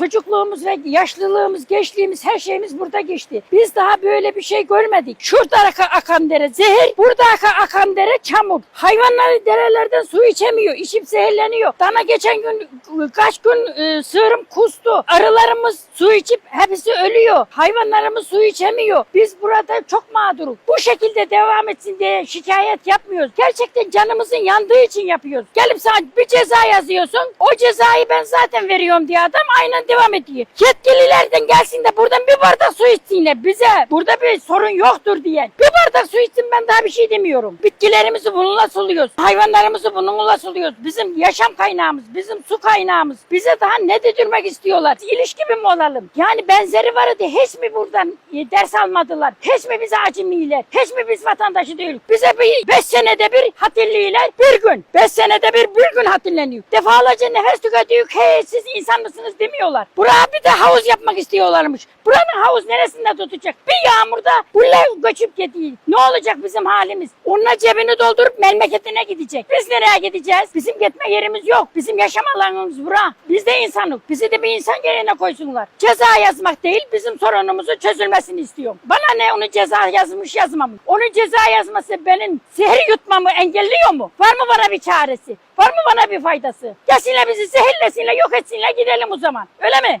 Çocukluğumuz ve yaşlılığımız, gençliğimiz, her şeyimiz burada geçti. Biz daha böyle bir şey görmedik. Şurada aka- akan dere zehir, burada aka- akan dere çamur. Hayvanlar derelerden su içemiyor, içip zehirleniyor. Dana geçen gün kaç gün e, sığırım kustu. Arılarımız su içip hepsi ölüyor. Hayvanlarımız su içemiyor. Biz burada çok mağduruz. Bu şekilde devam etsin diye şikayet yapmıyoruz. Gerçekten canımızın yandığı için yapıyoruz. Gelip sana bir ceza yazıyorsun. O cezayı ben zaten veriyorum diye adam aynen devam ediyor. Yetkililerden gelsin de buradan bir bardak su içsinler bize. Burada bir sorun yoktur diye. Bir bardak su içsin ben daha bir şey demiyorum. Bitkilerimizi bununla suluyoruz. Hayvanlarımızı bununla suluyoruz. Bizim yaşam kaynağımız, bizim su kaynağımız. Bize daha ne dedirmek istiyorlar? İlişki mi olalım? Yani benzeri vardı. Hiç mi buradan e, ders almadılar? Hiç mi bize acemiler? Hiç mi biz vatandaşı değiliz? Bize bir beş senede bir hatırlıyorlar. Bir gün. Beş senede bir bir gün hatırlanıyor. Defalarca nefes tüketiyor. Hey siz insan mısınız demiyorlar. Buraya bir de havuz yapmak istiyorlarmış. Buranın havuz neresinde tutacak? Bir yağmurda buraya göçüp gidiyor. Ne olacak bizim halimiz? Onunla cebini doldurup memleketine gidecek. Biz nereye gideceğiz? Bizim gitme yerimiz yok. Bizim yaşam alanımız bura. Biz de insanız. Bizi de bir insan yerine koysunlar. Ceza yazmak değil bizim sorunumuzun çözülmesini istiyorum. Bana ne onu ceza yazmış yazmamış. Onun ceza yazması benim zehir yutmamı engelliyor mu? Var mı bana bir çaresi? Var mı bana bir faydası? Gelsinler bizi zehirlesinler yok etsinler gidelim o zaman. Öyle mi?